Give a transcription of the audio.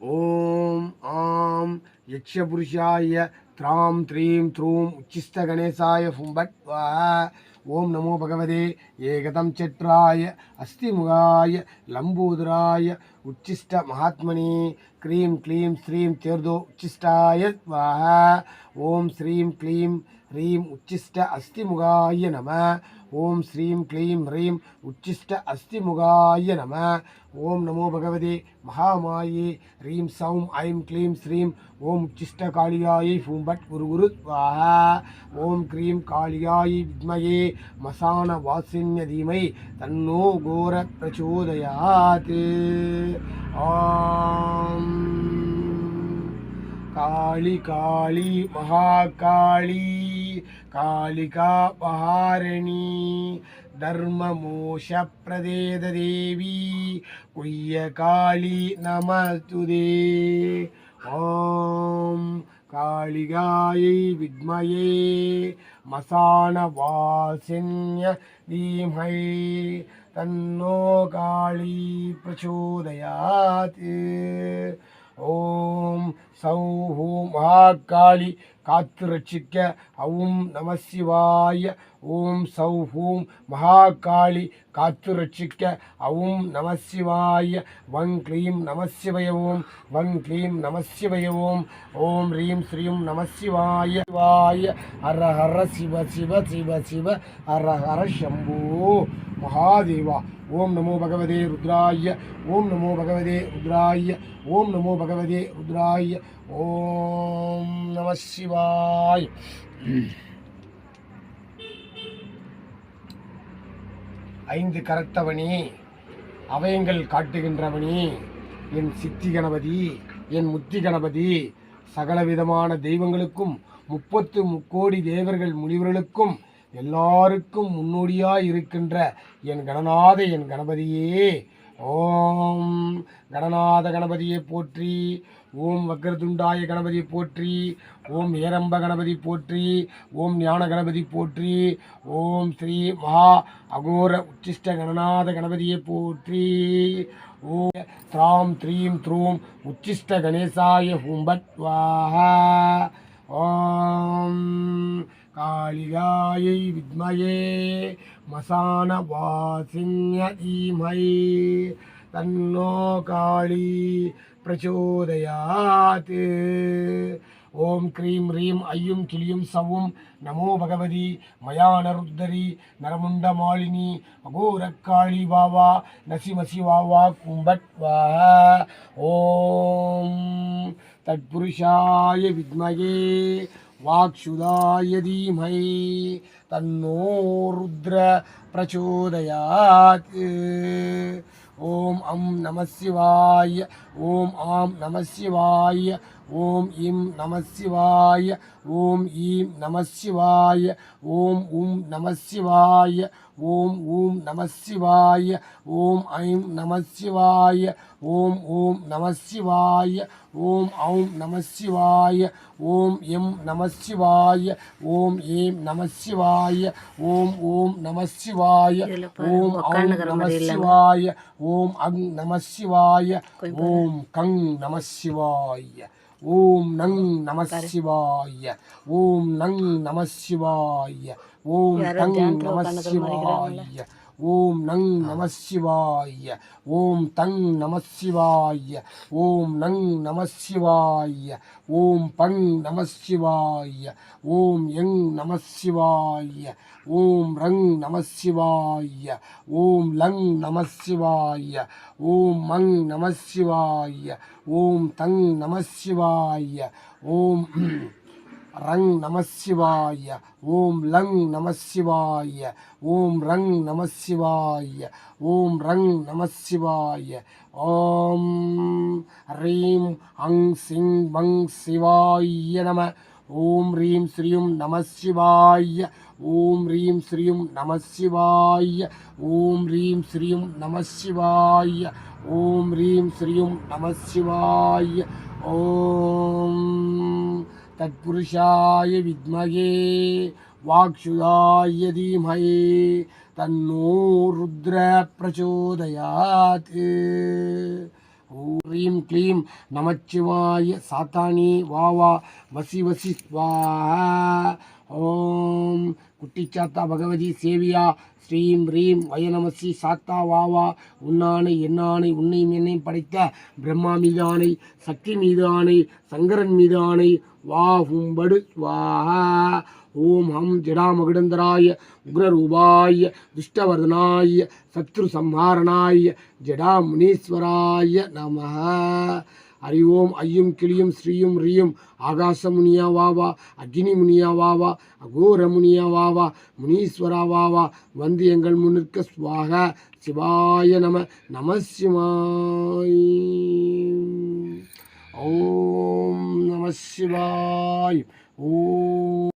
ஓம் ஆம் யக்ஷபுருஷாய திராம் த்ரீம் த்ரூம் உச்சிஸ்த கணேசாய ஃபும்பட் ஓம் நமோ பகவதே. ஏகதம் செற்றாய அஸ்திமுகாய லம்பூதுராய உச்சிஷ்ட மகாத்மனி. க்ரீம் க்ளீம் ஸ்ரீம் தேர்தோ உச்சிஷ்டாய வாக ஓம் ஸ்ரீம் க்ளீம் ஹ்ரீம் உச்சிஷ்ட அஸ்திமுகாய நம ஓம் ஸ்ரீம் க்ளீம் ஹ்ரீம் உச்சிஷ்ட அஸ்திமுகாய நம ஓம் நமோ பகவதே. மகாமாயே. ஹ்ரீம் சௌம் ஐம் க்ளீம் ஸ்ரீம் ஓம் உச்சிஷ்ட காளியாயை பூம்பட் குரு குரு வாக ஓம் க்ரீம் காளியாயை வித்மயே மசான வாசின்ய தீமை தன்னோ கோர பிரச்சோதயாத். ஆம். காளி காளி மகாகாளி காளிகா பஹாரணி தர்மமோஷ பிரதேத தேவி உய்ய காளி நமஸ்துதே ஓம் कालिकायै विद्महे मसानवासिन्य धीमहि तन्नो काली प्रचोदयात् ஓம் சௌ மகாகாளி காத்து ரட்சிக்க அவும் நம சிவாய ஓம் சௌஹூம் மகாகாளி காத்து ரட்சிக்க அவும் நம சிவாய வங் க்ளீம் நம சிவய ஓம் வங் க்ளீம் நம சிவய ஓம் ஓம் ரீம் ஸ்ரீம் நம சிவாய சிவாய ஹர ஹர சிவ சிவ சிவ சிவ ஹர ஹர சம்பூ. மகாதேவா. ஓம் நமோ பகவதே ருத்ராய. ஓம் நமோ பகவதே ருத்ராய. ஓம் நமோ பகவதே ருத்ராய. ஓம் நம சிவாய். ஐந்து கரத்தவனி அவயங்கள் காட்டுகின்றவனி என் சித்தி கணபதி என் முத்தி கணபதி சகலவிதமான தெய்வங்களுக்கும் முப்பத்து முக்கோடி தேவர்கள் முனிவர்களுக்கும் எல்லாருக்கும் முன்னோடியாக இருக்கின்ற என் கணநாத என் கணபதியே. ஓம் கணநாத கணபதியை போற்றி ஓம் வக்ரதுண்டாய கணபதி போற்றி ஓம் ஏரம்ப கணபதி போற்றி ஓம் ஞான கணபதி போற்றி ஓம் ஸ்ரீ மகா அகோர உச்சிஷ்ட கணநாத கணபதியை போற்றி. ஓம் த்ராம் த்ரீம் த்ரூம் உச்சிஷ்ட கணேசாய ஹும்பத்வாஹா தன்மயை வித்மயே மசான வாசிங்க தீமை. தன்னோ காளி பிரச்சோதயாத் ஓம் க்ரீம் ரீம் ஐயும் கிளியும் சவும். நமோ பகவதி மயானருத்தரி நரமுண்ட மாலினி. அகோரக்காளி வாவா நசிமசி வாவா கும்பட் வா. ஓம் தட்புருஷாய வித்மகே. வாக்ஷுதாய தீமை தன்னோ ருத்ர பிரச்சோதயாத் ஓம் அம் நமசிவாய ஓம் ஆம் நமசிவாய ஓம் இம் நமசிவாய ஓம் ஈம் நமசிவாய ஓம் உம் நமசிவாய ஓம் ஊம் நமசிவாய ஓம் I'm Namashivaya Om Om Namashivaya Om Aum Namashivaya Om M நமசிவாய ஓம் ஏம் நமசிவாய ஓம் ஓம் நமசிவாய ஓம் ஔம் நமசிவாய ஓம் அங் நமசிவாய ஓம் கங் நமசிவாய ஓம் நங் நம சிவாய. ஓம் நங் நம சிவாய. ஓம் நங் நம சிவாய. ஓம் நங் நம சிவாய ஓம் தங் நம சிவாய ஓம் நங் நம சிவாய ஓம் பங் நம சிவாய ஓம் எங் நம சிவாய ஓம் ரங் நம சிவாய ஓம் லங் நம சிவாய ஓம் மங் நம சிவாய ஓம் தங் நம சிவாய ஓம் ரங் நமசிவாய ஓம் லங் நமசிவாய ஓம் ரங் நமசிவாய ஓம் ரங் நமசிவாய ஓம் ரீம் அங் சிங் வங் சிவாய நம ஓம் ரீம் ஸ்ரீயும் நமசிவாய ஓம் ரீம் ஸ்ரீயும் நமசிவாய ஓம் ரீம் ஸ்ரீயும் நமசிவாய ஓம் ரீம் ஸ்ரீயும் நமசிவாய ஓம். ॐ रं नमः शिवाय ॐ ह्रीं हं सिं वं शिवाय नमः ॐ ह्रीं श्रियं नमः शिवाय ॐ ह्रीं श्रियं नमः शिवाय ॐ குட்டிச்சாத்தா பகவதி சேவியா ஸ்ரீம் ரீம் வயநமசி சாத்தா வாவா உன்னானை என்னானை உன்னையும் என்னையும் படைத்த பிரம்மா மீது ஆணை சக்தி மீது ஆணை சங்கரன் மீது ஆணை வா ஹும்படு வாஹா ஓம் ஹம் ஜடாமகிடந்தராய உக்ரரூபாய துஷ்டவர்தனாய சத்ரு சம்ஹாரணாய ஜடா முனீஸ்வராய நம. அறிவோம் ஓம் ஐயும் கிளியும் ஸ்ரீயும் ரியும் ஆகாசமுனியா வாவா அக்னி முனியா வாவா அகோர முனியா வாவா முனீஸ்வரா வாவா வந்து எங்கள் முன்னிற்க சுவாக சிவாய நம நம சிவாய் ஓம் நம சிவாய். ஓம்